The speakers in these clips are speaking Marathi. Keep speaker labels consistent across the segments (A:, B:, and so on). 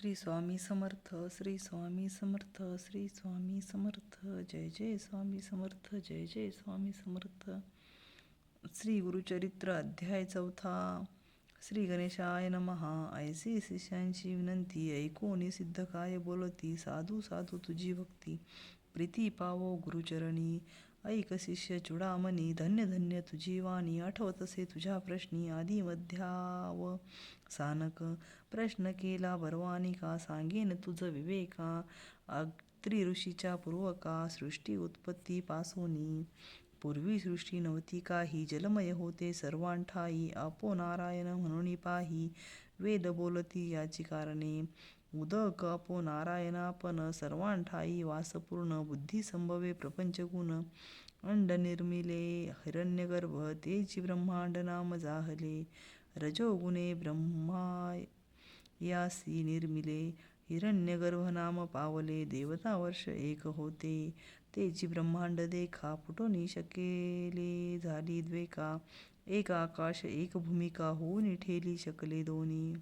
A: श्री स्वामी समर्थ श्री स्वामी समर्थ श्री स्वामी समर्थ जय जय स्वामी समर्थ जय जय स्वामी समर्थ. श्री गुरुचरित्र अध्याय चौथा. श्री गणेशाय नमहा ऐसी शिष्यांची विनंती ऐकोनी सिद्ध काय बोलती साधू साधू तुझी भक्ती प्रीती पावो गुरुचरणी. ऐक शिष्य चुडामणी धन्य धन्य तुझी वाणी आठवतसे तुझ्या प्रश्नी आधी मध्याव सानक प्रश्न केला बरवानी का सांगेन तुझ विवेका. त्रिऋषीच्या पूर्वका सृष्टी उत्पत्ती पासोनी. पूर्वी सृष्टी नव्हती काही जलमय होते सर्वांठाई. आपो नारायण म्हणून पाही वेद बोलती याची कारणे. उदक अपो नारायणापन सर्वांठाई वासपूर्ण बुद्धी संभवे प्रपंच गुण अंड निर्मिले हिरण्यगर्भ तेची ब्रह्मांड नाम जाहले. रजोगुणे ब्रह्मायासी निर्मिले हिरण्यगर्भ नाम पावले देवता वर्ष एक होते. तेची ब्रह्मांड देखा फुटोनी शकेले झाली द्वेका एक आकाश एक भूमिका होऊन ठेली शकले दोन्ही.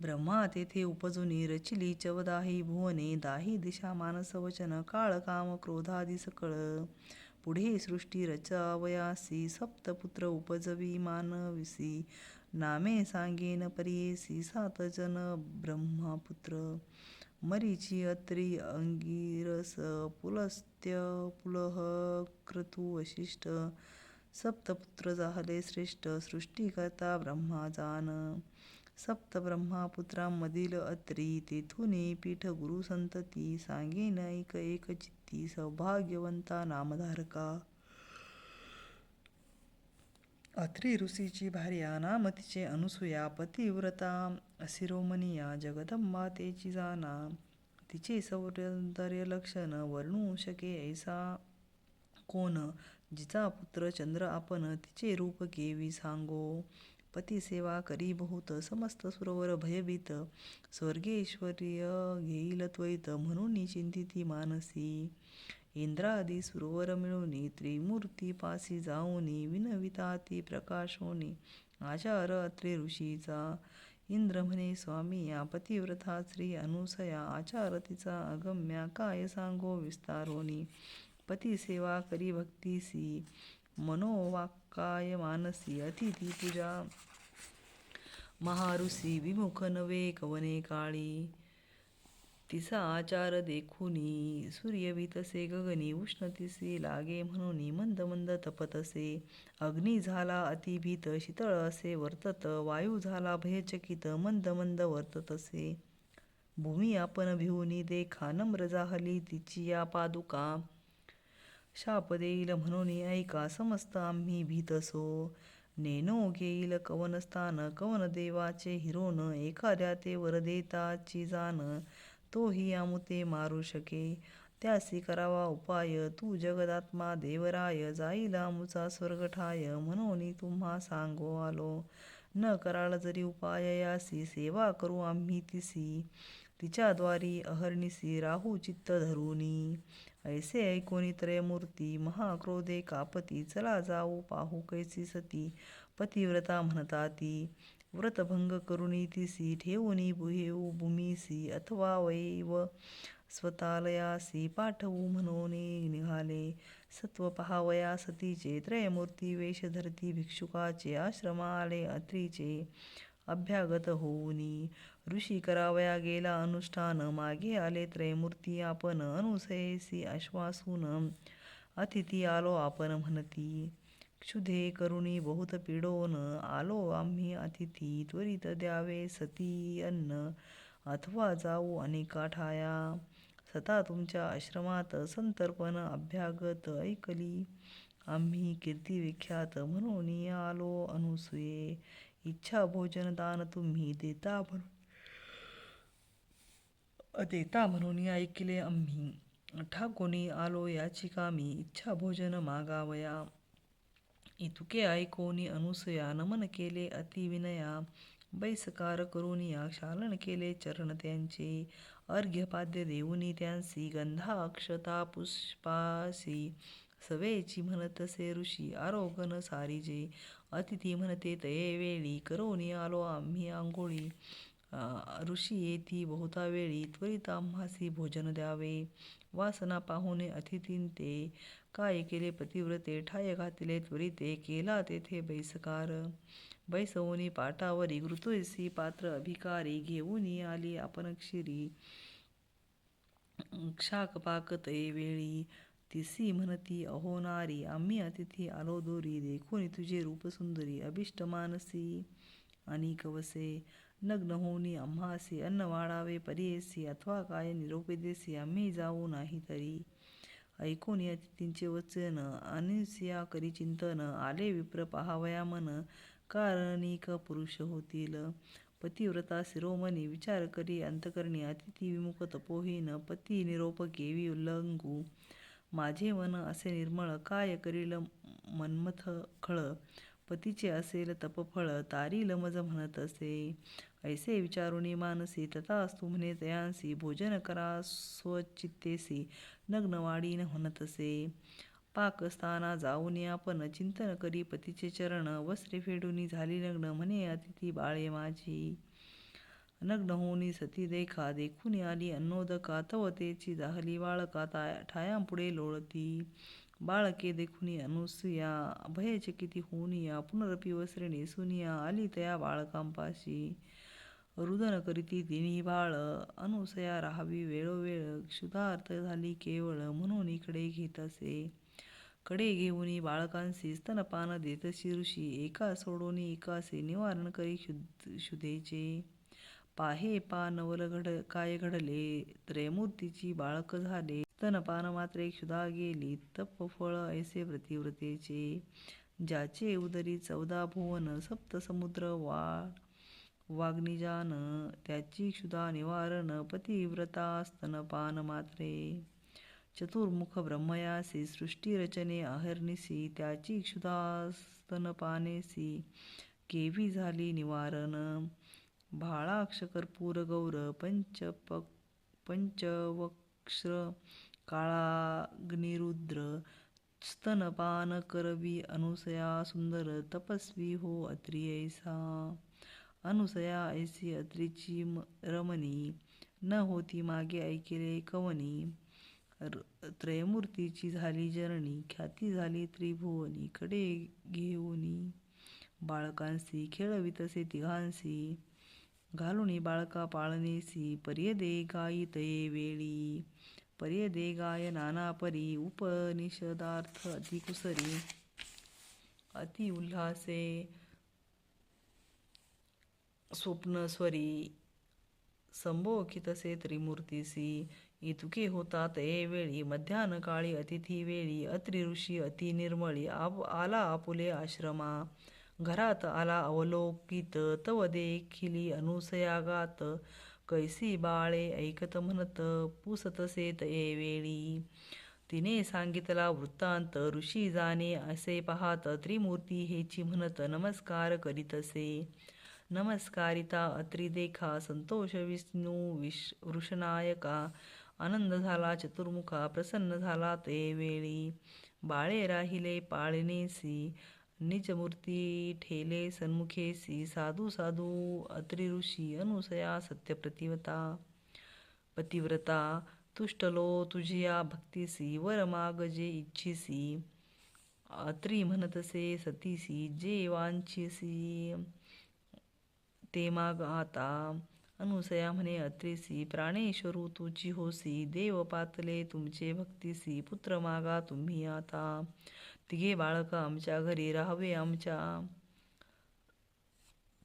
A: ब्रह्मा तेथे उपजुनी रचिली चवदाही भुवने दाही दिशा मानस वचन काळ काम क्रोधादी सकळ. पुढे सृष्टी रचावयासी सप्तपुत्र उपजवी मानविसी नामे सांगेन परियेसी सात जन ब्रह्मपुत्र। मरीची अत्री अंगिरस पुलस्त्य पुलह क्रतु वशिष्ठ सप्तपुत्र झाले श्रेष्ठ सृष्टीकर्ता ब्रह्मा जान। सप्तब्रह्मपुत्रांमधील अत्री तेथुनी पीठ गुरुसंतती सांगेन एक एक ती सौभाग्यवंता नामधारका. अत्री ऋषीची भार्या नाम तिचे अनुसूया पतिव्रता शिरोमणिया जगदंबा तेची जाना. तिचे सौंदर्य लक्षण वर्णू शके ऐसा. कोण? जिचा पुत्र चंद्र आपण तिचे रूप केवी सांगो. पतिसेवा करी बहुत समस्त सुरवर भयभीत. स्वर्गेश्वर्य घेईल त्वैत म्हणून चिंतिती मानसी. इंद्रादी सरोवर मिळूनी त्रिमूर्ती पासी जाऊनी विनविताती प्रकाशोनी आचार अत्रे ऋषीचा. इंद्र म्हणे स्वामी या पतिव्रता श्री अनुसया आचार तिचा अगम्या काय सांगो विस्तारोनी? पतिसेवा करी भक्तीसी. मनोवाक्काय मानसी अतिथी पूजा। महाऋषी विमुख नवे कवने काळी। तिचा आचार देखुनी सूर्यवितसे गगनी उष्ण तिसी लागे म्हणून मंद मंद तपतसे। अग्नी झाला अतिभीत शीतळ असे वर्तत वायू झाला भयचकित मंद मंद वर्ततसे। भूमी आपण भिवनी देखा नम्र जाहली तिची या पादुका। शाप देईल म्हणून ऐका समस्त आम्ही भीतसो नेनो घेईल कवनस्थान कवन देवाचे हिरोन एखाद्या ते वर देताची जाण तोही आमुते मारू शके. त्यासी करावा उपाय तू जगदात्मा देवराय जाईल आमुचा स्वर्ग ठाय म्हणून तुम्हा सांगो आलो. न कराल जरी उपाय यासी सेवा करू आम्ही तिसी. तिच्याद्वारी अहर्निसी राहू चित्त धरूनी. ऐसे ऐकोनी त्रयमूर्ती महाक्रोधे कापती चला जाऊ पाहू कैसी सती. पतिव्रता म्हणता ती व्रतभंग करुणी तिसी ठेवूनी येऊ भूमीसी अथवा वैव स्वतालयासी पाठवू म्हणून निघाले. सत्व पहावया सतीचे त्रयमूर्ती वेशधरती भिक्षुकाचे आश्रमाले अत्रीचे अभ्यागत होऊनी ऋषी करावया गेला अनुष्ठान मागे आले त्रयमूर्ती आपण अनुसयेसी आश्वासून अतिथी आलो आपण म्हणती क्षुधे करुणी बहुत पिडोन आलो आम्ही अतिथी त्वरित द्यावे सती अन्न अथवा जाऊ अनेका ठाया सता तुमच्या आश्रमात संतर्पण अभ्यागत ऐकली आम्ही कीर्ती विख्यात म्हणून आलो अनुसुये इच्छा भोजन दान तुम्ही देता म्हणून देता म्हणून ऐकले आम्ही. ठाकोनी आलो याची कामी इच्छा भोजन मागावया. इतुके ऐकोनी अनुसया नमन केले अतिविनया बैसकार करोनिया शालन केले चरण त्यांचे. अर्घ्यपाद्य देऊनी त्यांसी गंधा अक्षता पुष्पासी. सवेची म्हणतसे ऋषी आरोगण सारिजे. अतिथी म्हणते तये वेळी करोनी आलो आम्ही आंघोळी. ऋषी येती बहुता वेळी त्वरित आम्हासी भोजन द्यावे वासना पाहुणे अतिथीं ते काय केले पतिव्रते ठाय घातले त्वरिते केला तेथे बैसकार बैसवनी पाटावरी ऋतुसी पात्र अभिकारी घेऊन आली आपण क्षीरी शाकपाक तये वेळी तिसी म्हणती अहो नारी आम्ही अतिथी आलो दोरी देखून तुझे रूप सुंदरी अभिष्ट मानसी आणि कवसे नग्न होऊनी आम्हासी अन्न वाढावे परियेसी अथवा काय निरोपदेसी आम्ही जाऊ नाही तरी. ऐकोनी अतिथींचे वचन अनिसिया करी चिंतन आले विप्र पहावया मन कारणिक पुरुष होतील. पतिव्रता शिरोमणी विचार करी अंतकरणी अतिथी विमुख तपोहीन पती निरोप केवी उल्लंघू. माझे मन असे निर्मळ काय करील मन्मथ खळ पतीचे असेल तपफळ तारी लमज म्हणत असे. ऐसे विचारुणी मानसी तथास्तु म्हणे तयांसी भोजन करा स्वचित्तेसी नग्न म्हणत असे. पाकस्थाना जाऊन आपण चिंतन करी पतीचे चरण वस्त्रे फेडून झाली नग्न म्हणे अतिथी बाळे माझी. नग्न होऊनी सती देखा देखून आली. अन्नोदका तवतेची जाहली बाळका ठायांपुढे लोळती. बाळके देखुनी अनुसया. भयचकिती होऊनिया पुनरपी वस्त्रे नेसुनिया आली तया बाळकांपाशी. रुदन करीती तिन्ही बाळ. अनुसया राहावी वेळोवेळ. क्षुधार्थ झाली केवळ. म्हणून इकडे घेत असे. कडे घेऊनी बाळकांसी स्तनपान देत ऋषी एका सोडोनी एकासे निवारण करी क्षुधेचे पाहे पा घड काय घडले? त्रयमूर्तीची बाळक झाले. स्तनपान मात्रे क्षुधा गेली. तपफळ ऐसे प्रतिव्रतेचे. ज्याचे उदरी चौदा भुवन सप्त समुद्र वाग्निजान त्याची क्षुधा निवारण पतिव्रता स्तनपान मात्रे. चतुर्मुख ब्रह्मयासी सृष्टी रचने अहर्निशी त्याची क्षुधा स्तनपानेसी केवी झाली निवारण. भाळाक्ष कर्पूर गौर पंचवक्ष काळाग्निरुद्र स्तनपान करवी अनुसया सुंदर तपस्वी हो अत्री ऐसा। अनुसया ऐसी अत्रीची रमणी न होती मागे ऐकिले कवनी। त्रयमूर्तीची झाली जननी ख्याती झाली त्रिभुवनी कडे घेऊनी। बाळकांसी खेळवितसे तिघांसी। घालुनी बाळका पाळणेसी पर्यदे गायी तये वेळी. पर्यदे गाय नाना परी उपनिषदार्थ अतिकुसरी अति उल्हासे स्वप्नस्वरी. संभोखितसे त्रिमूर्तीसी. इतुके होता तये वेळी. मध्यान काळी अतिथी वेळी. अत्रि ऋषी अति निर्मळी आला आपुले आश्रमा. घरात आला अवलोकित तव देखिली अनुसयागात. कैसी बाळे ऐकत म्हणत पुसतसे तये वेळी. तिने सांगितला वृत्तांत ऋषी जाणे असे पाहात त्रिमूर्ती हेची म्हणत नमस्कार करीतसे नमस्कारिता अत्रिदेखा संतोष विष्णू वृषनायका आनंद झाला चतुर्मुखा प्रसन्न झाला ते वेळी. बाळे राहिले पाळणेसी निजमूर्ती ठेले सन्मुखेसी साधू साधू अत्रि ऋषी अनुसया सत्यप्रतिवता पतिव्रता तुष्टलो तुझिया भक्तीसी वर माग जे इच्छिसी अत्रि म्हणतसे सतीसी जे वांछिसी ते माग आता। अनुसया म्हणे अत्रेसी प्राणेश्वरू तुची होसी. देव पातले तुमचे भक्तीसी. पुत्र मागा तुम्ही आता. तिघे बाळक आमच्या घरी राहावे आमच्या.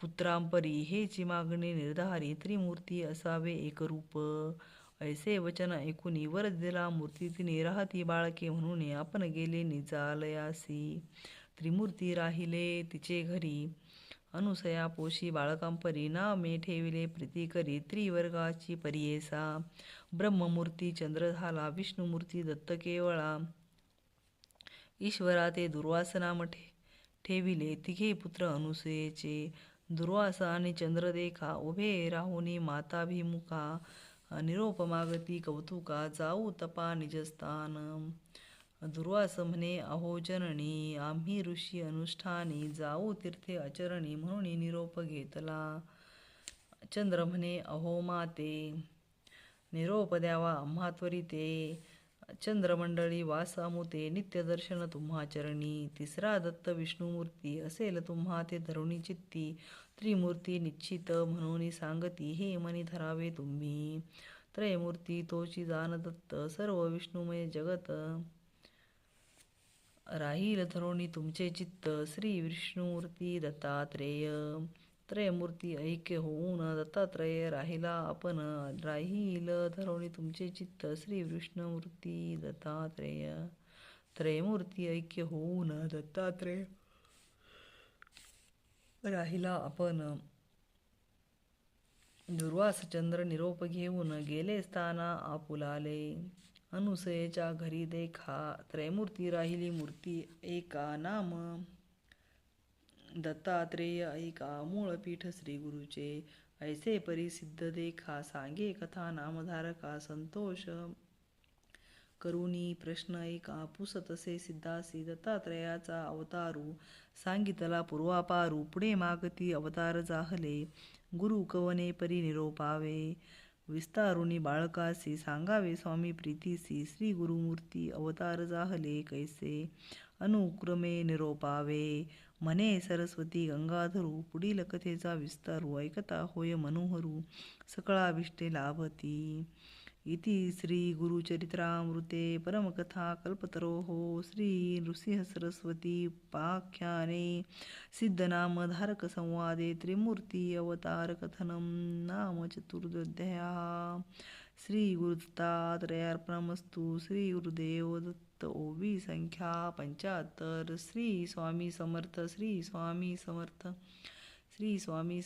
A: पुत्रांपरी हेची मागणी निर्धारी. त्रिमूर्ती असावे एकरूप ऐसे वचन ऐकूनी वर दिला मूर्ती तिने राहती बाळके म्हणून आपण गेले निजालयासी. त्रिमूर्ती राहिले तिचे घरी. अनुसया पोशी बाळकांपरी नामे ठेविले प्रीती करी त्रिवर्गाची परियेसा. ब्रह्ममूर्ती चंद्र झाला विष्णुमूर्ती दत्त केवळा ईश्वरा ते दुर्वासना मठे ठेविले तिघे पुत्र अनुसयेचे. दुर्वासा आणि चंद्रदेखा उभे राहुनी माताभिमुखा. निरोप मागती कौतुका जाऊ तपा निजस्थान. दुर्वास म्हणे अहो जननी आम्ही ऋषी अनुष्ठानी जाऊ तीर्थे आचरणी म्हणून निरोप घेतला. चंद्र म्हणे अहो माते निरोप द्यावा आम्हा त्वरिते. चंद्रमंडळी वासामुते नित्य दर्शन तुम्हा चरणी. तिसरा दत्त विष्णुमूर्ती असेल तुम्हा ते धरुणी चित्ती. त्रिमूर्ती निश्चित म्हणून सांगती हे मनी धरावे तुम्ही. त्रयमूर्ती तोची जान दत्त सर्व विष्णुमय जगत. राहील धरोणी तुमचे चित्त. श्री विष्णुमूर्ती दत्तात्रेय. त्रयमूर्ती ऐक्य होऊन दत्तात्रय राहिला आपण. राहील धरोणी तुमचे चित्त. श्री विष्णुमूर्ती दत्तात्रेय. त्रयमूर्ती ऐक्य होऊन दत्तात्रेय राहिला आपण. दुर्वासचंद्र निरोप घेऊन गेले स्थाना आपुलाले. अनुसयेच्या घरी देखा त्रयमूर्ती राहिली मूर्ती एका नाम. दत्तात्रेय ऐका मूळ पीठ श्री गुरुचे. ऐसे परिसिद्ध देखा सांगे कथा नामधारका संतोष. करुणी प्रश्न ऐका पुसतसे सिद्धासी दत्तात्रयाचा अवतारू. सांगितला पूर्वापारू पुढे मागती अवतार जाहले. गुरु कवने परी निरोपावे. विस्तारुनी बाळकासी सांगावे स्वामी प्रीतीसी. श्री गुरुमूर्ती अवतार जाहले कैसे? अनुक्रमे निरोपावे. मने सरस्वती गंगाधरू पुढील कथेचा विस्तारू ऐकता होय मनोहरू सकळाविष्टे लाभती. इति श्री गुरुचरित्रामृते परमकथा कल्पतरोः श्री नृसिंहसरस्वती पाख्याने सिद्धनामधारकसंवादे त्रिमूर्ती अवतारकथनं नाम चतुर्दध्यायः श्रीगुरुदत्तात्रयार्पणमस्तु श्रीगुरुदेव दत्त ओवी संख्या पंच्याहत्तर श्री स्वामी समर्थ श्री स्वामी समर्थ श्री स्वामी